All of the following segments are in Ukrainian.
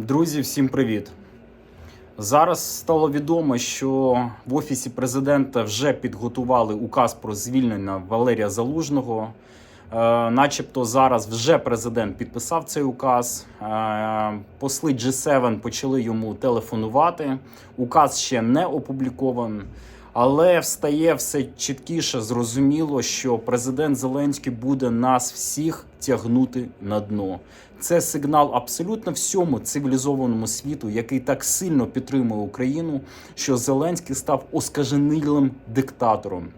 Друзі, всім привіт! Зараз стало відомо, що в офісі президента вже підготували указ про звільнення Валерія Залужного. Е, начебто зараз вже президент підписав цей указ. Е, посли G7 почали йому телефонувати. Указ ще не опублікований. Але встає все чіткіше, зрозуміло, що президент Зеленський буде нас всіх тягнути на дно. Це сигнал абсолютно всьому цивілізованому світу, який так сильно підтримує Україну, що Зеленський став оскаженілим диктатором,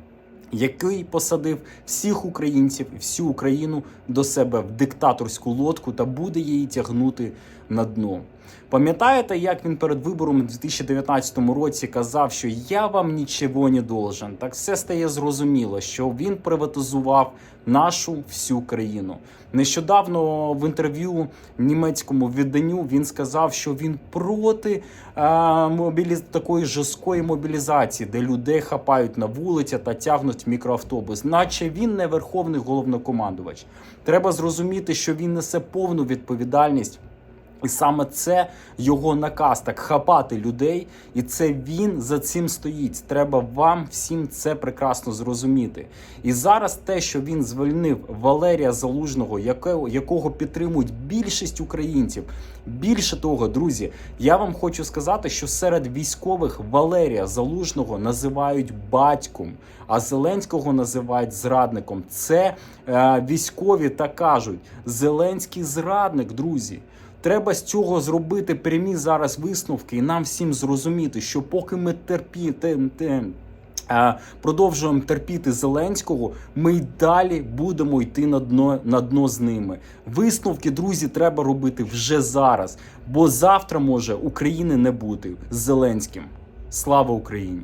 який посадив всіх українців і всю Україну до себе в диктаторську лодку та буде її тягнути на дно. Пам'ятаєте, як він перед вибором у 2019 році казав, що я вам нічого не должен? Так все стає зрозуміло, що він приватизував нашу всю країну. Нещодавно в інтерв'ю німецькому відданню він сказав, що він проти е, мобіліз... такої жорсткої мобілізації, де людей хапають на вулиці та тягнуть в мікроавтобус, наче він не верховний головнокомандувач. Треба зрозуміти, що він несе повну відповідальність. І саме це його наказ так хапати людей, і це він за цим стоїть. Треба вам всім це прекрасно зрозуміти. І зараз те, що він звільнив Валерія Залужного, якого, якого підтримують більшість українців. Більше того, друзі, я вам хочу сказати, що серед військових Валерія Залужного називають батьком, а Зеленського називають зрадником. Це е, військові так кажуть: Зеленський зрадник, друзі. Треба з цього зробити прямі зараз висновки, і нам всім зрозуміти, що поки ми терпі, те, те, е, продовжуємо терпіти Зеленського, ми й далі будемо йти на дно, на дно з ними. Висновки, друзі, треба робити вже зараз, бо завтра може України не бути з Зеленським. Слава Україні!